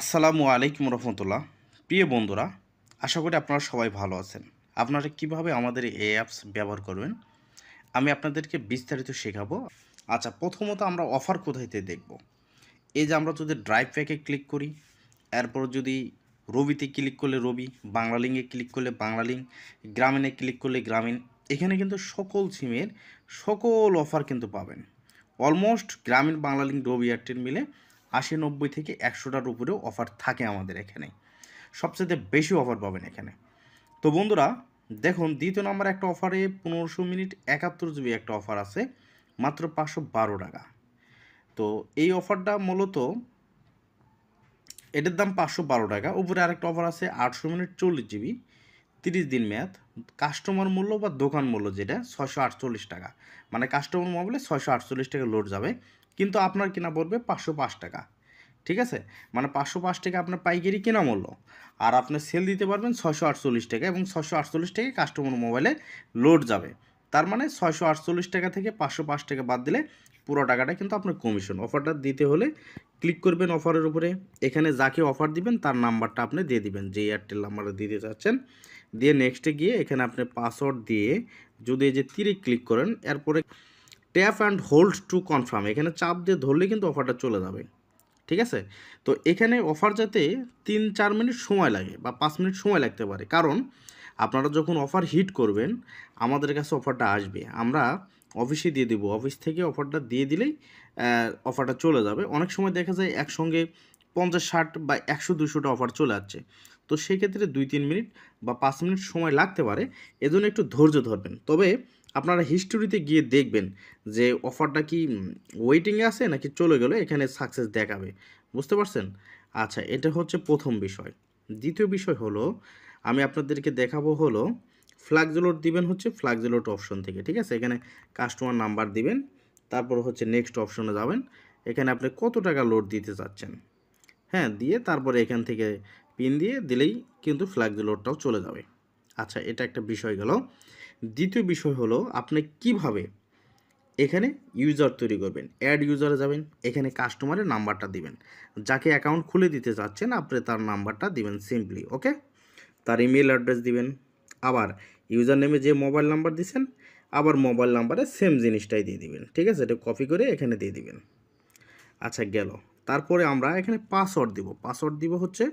আসসালামু আলাইকুম রহমতুল্লাহ। প্রিয় বন্ধুরা, আশা করি আপনারা সবাই ভালো আছেন। আপনারা কীভাবে আমাদের এই অ্যাপস ব্যবহার করবেন? আমি আপনাদেরকে বিস্তারিত শেখাবো। আচ্ছা প্রথমত আমরা অফার কোথায়তে দেখব? এই যে আমরা যদি ড্রাইভ প্যাকে ক্লিক করি, এরপর যদি রবিতে ক্লিক করলে রবি বাংলা লিঙ্কে ক্লিক করলে বাংলা লিঙ্ক গ্রামীণে ক্লিক করলে গ্রামীণ, এখানে কিন্তু সকল সিমের সকল অফার কিন্তু পাবেন। অলমোস্ট গ্রামীণ, বাংলা লিঙ্ক রবি এয়ারটেল মিলে আশি নব্বই থেকে একশোটার উপরেও অফার থাকে আমাদের এখানে। সবচেয়ে বেশি অফার পাবেন এখানে। তো বন্ধুরা, দেখুন, দ্বিতীয় নম্বর একটা অফারে পনেরোশো মিনিট একাত্তর জিবি একটা অফার আছে, মাত্র পাঁচশো বারো টাকা। তো এই অফারটা মূলত এটার দাম পাঁচশো বারো টাকা, উপরে আরেকটা অফার আছে আটশো মিনিট চল্লিশ জিবি তিরিশ দিন মেয়াদ কাস্টমার মূল্য বা দোকান মূল্য যেটা, ছয়শো আটচল্লিশ টাকা। মানে কাস্টমার মোবাইলে ছয়শো আটচল্লিশ টাকা লোড যাবে কিন্তু আপনার কিনা পড়বে পাঁচশো পাঁচ টাকা। ঠিক আছে? মানে পাঁচশো পাঁচ টাকা আপনার পাইকারি কেনা মূল্য। আর আপনি সেল দিতে পারবেন ছয়শো আটচল্লিশ টাকা এবং ছয়শো আটচল্লিশ টাকা কাস্টমার মোবাইলে লোড যাবে। তার মানে ছয়শো আটচল্লিশ টাকা থেকে পাঁচশো পাঁচ টাকা বাদ দিলে পুরো টাকাটা কিন্তু আপনার কমিশন অফারটা দিতে হলে ক্লিক করবেন অফারের উপরে। এখানে যাকে অফার দিবেন তার নাম্বারটা আপনি দিয়ে দিবেন। যে এয়ারটেল নাম্বারটা দিতে চাচ্ছেন। দিয়ে নেক্সটে গিয়ে এখানে আপনি পাসওয়ার্ড দিয়ে যদি এই যে তীরে ক্লিক করেন, এরপরে tap and hold to confirm. এখানে চাপ দিয়ে ধরলে কিন্তু অফারটা চলে যাবে। ঠিক আছে? তো এখানে অফার যাতে তিন, চার মিনিট সময় লাগে বা পাঁচ মিনিট সময় লাগতে পারে। কারণ আপনারা যখন অফার হিট করবেন, আমাদের কাছে অফারটা আসবে। আমরা অফিসে দিয়ে দেবো। অফিস থেকে অফারটা দিয়ে দিলেই অফারটা চলে যাবে। অনেক সময় দেখা যায় একসঙ্গে পঞ্চাশ, ষাট বা একশো, দুশোটা অফার চলে যাচ্ছে তো সেক্ষেত্রে দুই, তিন মিনিট বা পাঁচ মিনিট সময় লাগতে পারে। এজন্য একটু ধৈর্য ধরবেন। তবে আপনারা হিস্টোরিতে গিয়ে দেখবেন যে অফারটা কি ওয়েটিংয়ে আছে নাকি চলে গেলো, এখানে সাকসেস দেখাবে। বুঝতে পারছেন? আচ্ছা এটা হচ্ছে প্রথম বিষয়। দ্বিতীয় বিষয় হলো, আমি আপনাদেরকে দেখাবো হলো ফ্ল্যাগজেলোট দিবেন হচ্ছে ফ্ল্যাগজেলোট অপশন থেকে, ঠিক আছে? এখানে কাস্টমার নাম্বার দিবেন, তারপর হচ্ছে নেক্সট অপশনে যাবেন। এখানে আপনি কত টাকা লোড দিতে চাচ্ছেন? হ্যাঁ দিয়ে তারপরে এখান থেকে পিন দিয়ে দিলেই কিন্তু ফ্ল্যাগজেলোটটাও চলে যাবে। আচ্ছা এটা একটা বিষয় গেল। দ্বিতীয় বিষয় হলো আপনি কীভাবে এখানে ইউজার তৈরি করবেন? অ্যাড ইউজারে যাবেন, এখানে কাস্টমারের নাম্বারটা দিবেন। যাকে অ্যাকাউন্ট খুলে দিতে চাচ্ছেন আপনি তার নাম্বারটা দিবেন সিম্পলি ওকে তার ইমেল অ্যাড্রেস দিবেন, আবার ইউজার নেমে যে মোবাইল নাম্বার দিছেন, আবার মোবাইল নাম্বারে সেম জিনিসটাই দিয়ে দিবেন, ঠিক আছে? এটা কপি করে এখানে দিয়ে দিবেন। আচ্ছা গেল। তারপরে আমরা এখানে পাসওয়ার্ড দিব। পাসওয়ার্ড দিব হচ্ছে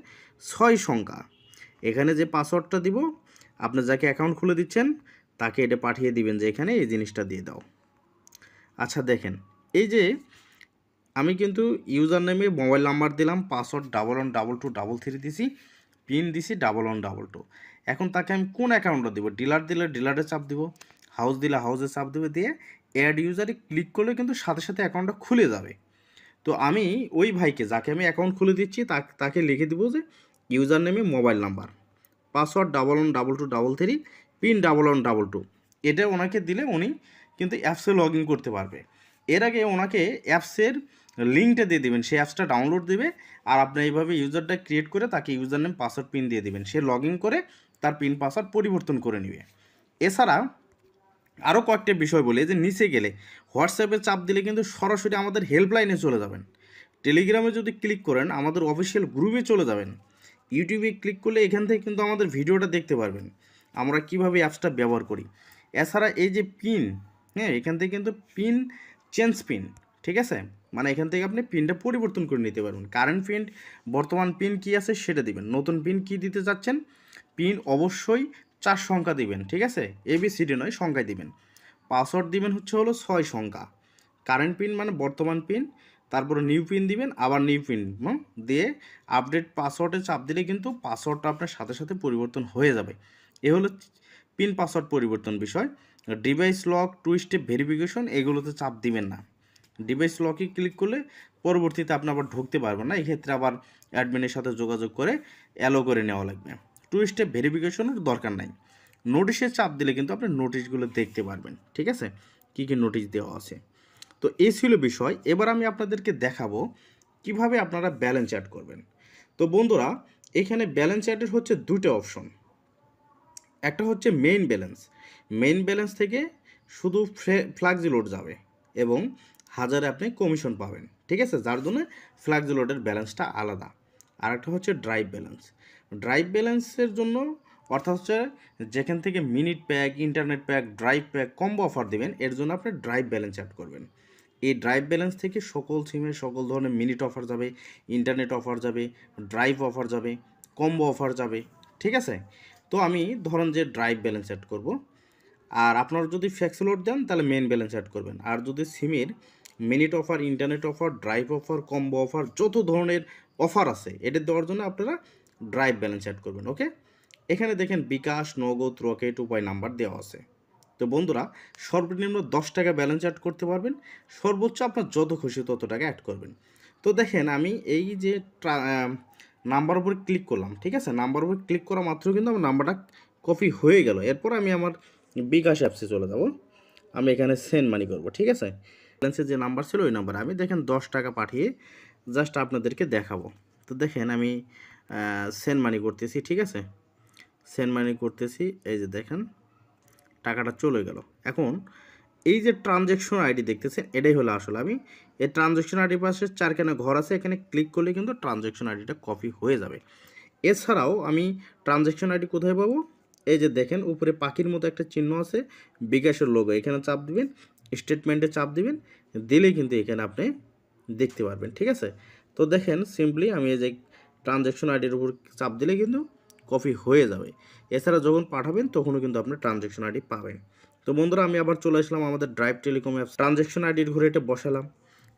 ছয় সংখ্যা। এখানে যে পাসওয়ার্ডটা দিব, আপনি যাকে অ্যাকাউন্ট খুলে দিচ্ছেন তাকে এটা পাঠিয়ে দিবেন যে এখানে এই জিনিসটা দিয়ে দাও। আচ্ছা দেখেন, এই যে আমি কিন্তু ইউজার নেমে মোবাইল নাম্বার দিলাম, password double one double two double three দিছি, পিন দিছি ডাবল ওয়ান ডাবল টু এখন তাকে আমি কোন অ্যাকাউন্টটা দিব? ডিলার দিলে ডিলারে চাপ দিব হাউস দিলে হাউসে চাপ দেবে, দিয়ে অ্যাড ইউজারে ক্লিক করলে কিন্তু সাথে সাথে অ্যাকাউন্টটা খুলে যাবে। তো আমি ওই ভাইকে, যাকে আমি অ্যাকাউন্ট খুলে দিচ্ছি, তাকে লিখে দিব যে ইউজার নেমে mobile number, password double one double two double three pin double one double two. এটা ওনাকে দিলে উনি কিন্তু অ্যাপসে লগ ইন করতে পারবে। এর আগে ওনাকে অ্যাপসের লিঙ্কটা দিয়ে দেবেন সেই অ্যাপসটা ডাউনলোড দেবে আর আপনি এইভাবে ইউজারটা ক্রিয়েট করে তাকে ইউজার নেম পাসওয়ার্ড, পিন দিয়ে দেবেন। সে লগ ইন করে তার পিন, পাসওয়ার্ড পরিবর্তন করে নেবে। এছাড়া আরও কয়েকটা বিষয় বলি যে নিচে গেলে হোয়াটসঅ্যাপে চাপ দিলে কিন্তু সরাসরি আমাদের হেল্পলাইনে চলে যাবেন। টেলিগ্রামে যদি ক্লিক করেন, আমাদের অফিসিয়াল গ্রুপে চলে যাবেন। ইউটিউবে ক্লিক করলে এখান থেকে কিন্তু আমাদের ভিডিওটা দেখতে পারবেন। আমরা কীভাবে অ্যাপসটা ব্যবহার করি? এছাড়া এই যে পিন হ্যাঁ এখান থেকে কিন্তু পিন চেঞ্জ পিন ঠিক আছে? মানে এখান থেকে আপনি পিনটা পরিবর্তন করে নিতে পারবেন। কারেন্ট পিন বর্তমান পিন কি আছে সেটা দিবেন। নতুন পিন কি দিতে চাচ্ছেন? পিন অবশ্যই চার সংখ্যা দিবেন, ঠিক আছে? এবিসিডি নয় সংখ্যায় দিবেন। পাসওয়ার্ড দিবেন হচ্ছে হলো ছয় সংখ্যা। কারেন্ট পিন মানে বর্তমান পিন তারপরে নিউ পিন দিবেন, আবার নিউ পিন দিয়ে আপডেট পাসওয়ার্ডে চাপ দিলে কিন্তু পাসওয়ার্ডটা আপনার সাথে সাথে পরিবর্তন হয়ে যাবে। এ হলো পিন পাসওয়ার্ড পরিবর্তন বিষয়। Device lock two step verification এগুলোতে চাপ দিবেন না। ডিভাইস লকে ক্লিক করলে পরবর্তীতে আপনি আবার ঢুকতে পারবেন না। এক্ষেত্রে আবার অ্যাডমিনের সাথে যোগাযোগ করে অ্যালো করে নেওয়া লাগবে। টু স্টেপ ভেরিফিকেশনের দরকার নাই। নোটিশে চাপ দিলে কিন্তু আপনি নোটিশগুলো দেখতে পারবেন। ঠিক আছে? কী কী নোটিশ দেওয়া আছে? তো এই ছিল বিষয়। এবার আমি আপনাদেরকে দেখাবো কীভাবে আপনারা ব্যালেন্স অ্যাড করবেন। তো বন্ধুরা, এখানে ব্যালেন্স অ্যাডের হচ্ছে দুটো অপশন একটা হচ্ছে মেইন ব্যালেন্স মেইন ব্যালেন্স থেকে শুধু ফ্ল্যাক্সি লোড যাবে এবং হাজারে আপনি কমিশন পাবেন, ঠিক আছে? যার জন্য ফ্ল্যাক্সি লোডের ব্যালেন্সটা আলাদা। আর একটা হচ্ছে ড্রাইভ ব্যালেন্স ড্রাইভ ব্যালেন্সের জন্য অর্থাৎ হচ্ছে যেখান থেকে minute pack internet pack drive pack combo offer দেবেন, এর জন্য আপনি ড্রাইভ ব্যালেন্স অ্যাড করবেন। এই ড্রাইভ ব্যালেন্স থেকে সকল সিমে সকল ধরনের মিনিট অফার যাবে ইন্টারনেট অফার যাবে ড্রাইভ অফার যাবে কম্বো অফার যাবে, ঠিক আছে? তো আমি ধরেন যে ড্রাইভ ব্যালেন্স অ্যাড করব। আর আপনারা যদি ফ্যাক্স লোড দেন, তাহলে মেন ব্যালেন্স অ্যাড করবেন। আর যদি সিমের minute offer internet offer drive offer combo offer যত ধরনের অফার আছে, এটা দেওয়ার জন্য আপনারা ড্রাইভ ব্যালেন্স অ্যাড করবেন ওকে এখানে দেখেন বিকাশ, নগদ, রকেট উপায় নাম্বার দেওয়া আছে। তো বন্ধুরা, সর্বনিম্ন দশ টাকা ব্যালেন্স অ্যাড করতে পারবেন। সর্বোচ্চ আপনার যত খুশি তত টাকা অ্যাড করবেন। তো দেখেন আমি এই যে নাম্বার উপর ক্লিক করলাম, ঠিক আছে? নাম্বার উপর ক্লিক করা মাত্র কিন্তু আমার নাম্বারটা কপি হয়ে গেল। এরপর আমি আমার বিকাশ অ্যাপসে চলে যাব। আমি এখানে সেন্ড মানি করব, ঠিক আছে? ব্যালেন্সের যে নাম্বার ছিল ওই নাম্বার। আমি দেখেন দশ টাকা পাঠিয়ে জাস্ট আপনাদেরকে দেখাবো। তো দেখেন আমি সেন্ড মানি করতেছি, ঠিক আছে? সেন্ড মানি করতেছি, এই যে দেখেন, টাকাটা চলে গেল। এখন এই যে ট্রানজ্যাকশন আইডি দেখতেছেন, এটাই হলো আসলে। আমি এই ট্রানজ্যাকশন আইডি পাশে চারখানা ঘর আছে, এখানে ক্লিক করলে কিন্তু ট্রানজ্যাকশন আইডিটা কপি হয়ে যাবে। এছাড়াও আমি ট্রানজ্যাকশন আইডি কোথায় পাবো? এই যে দেখেন, উপরে পাখির মতো একটা চিহ্ন আছে, বিকাশের লোগো এখানে চাপ দিবেন স্টেটমেন্টে চাপ দিবেন দিলেই কিন্তু এখানে আপনি দেখতে পারবেন, ঠিক আছে? তো দেখেন সিম্পলি আমি এই যে ট্রানজ্যাকশন আইডির উপর চাপ দিলে কিন্তু কপি হয়ে যাবে। এছাড়া যখন পাঠাবেন, তখনও কিন্তু আপনি ট্রানজ্যাকশন আইডি পাবেন। তো বন্ধুরা, আমি আবার চলে আসলাম আমাদের ড্রাইভ টেলিকম অ্যাপস ট্রানজ্যাকশন আইডির ঘরে এটা বসালাম।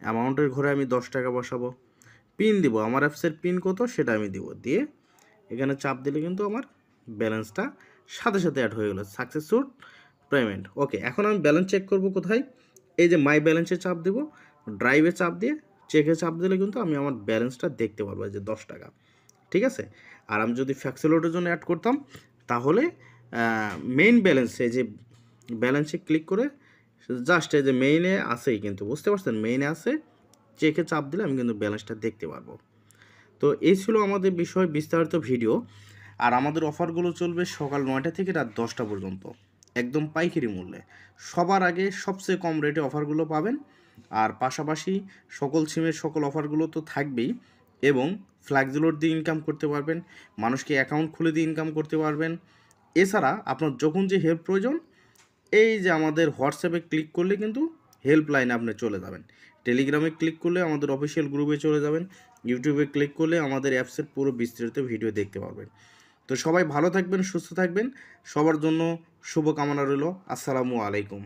অ্যামাউন্টের ঘরে আমি দশ টাকা বসাবো। পিন দিব। আমার অ্যাপসের পিন কত? সেটা আমি দিব। দিয়ে এখানে চাপ দিলে কিন্তু আমার ব্যালেন্সটা সাথে সাথে অ্যাড হয়ে গেলো। সাকসেসফুল পেমেন্ট ওকে এখন আমি ব্যালেন্স চেক করব কোথায়? এই যে মাই ব্যালেন্সে চাপ দেবো ড্রাইভে চাপ দিয়ে চেকে চাপ দিলে কিন্তু আমি আমার ব্যালেন্সটা দেখতে পারব যে দশ টাকা। ঠিক আছে? আর আমি যদি ফ্যাক্সিলোডের জন্য অ্যাড করতাম, তাহলে মেইন ব্যালেন্সে যে ব্যালেন্সে ক্লিক করে জাস্ট এই যে মেইনে আছেই কিন্তু, বুঝতে পারছেন? মেইনে আছে চেকে চাপ দিলে আমি কিন্তু ব্যালেন্সটা দেখতে পারব। তো এই ছিল আমাদের বিষয়, বিস্তারিত ভিডিও আর আমাদের অফারগুলো চলবে সকাল নয়টা থেকে রাত দশটা পর্যন্ত, একদম পাইকারি মূল্যে। সবার আগে সবচেয়ে কম রেটে অফারগুলো পাবেন, আর পাশাপাশি সকল সিমের সকল অফারগুলো তো থাকবেই, এবং ফ্ল্যাক্সিলোড দিয়ে ইনকাম করতে পারবেন, মানুষকে অ্যাকাউন্ট খুলে দিয়ে ইনকাম করতে পারবেন। এছাড়া আপনার যখন যে হেল্প প্রয়োজন এই যে আমাদের হোয়াটসঅ্যাপে ক্লিক করলে কিন্তু হেল্পলাইনে আপনি চলে যাবেন। টেলিগ্রামে ক্লিক করলে আমাদের অফিসিয়াল গ্রুপে চলে যাবেন। ইউটিউবে ক্লিক করলে আমাদের অ্যাপসের পুরো বিস্তারিত ভিডিও দেখতে পারবেন। তো সবাই ভালো থাকবেন, সুস্থ থাকবেন। সবার জন্য শুভকামনা রইল। আসসালামু আলাইকুম।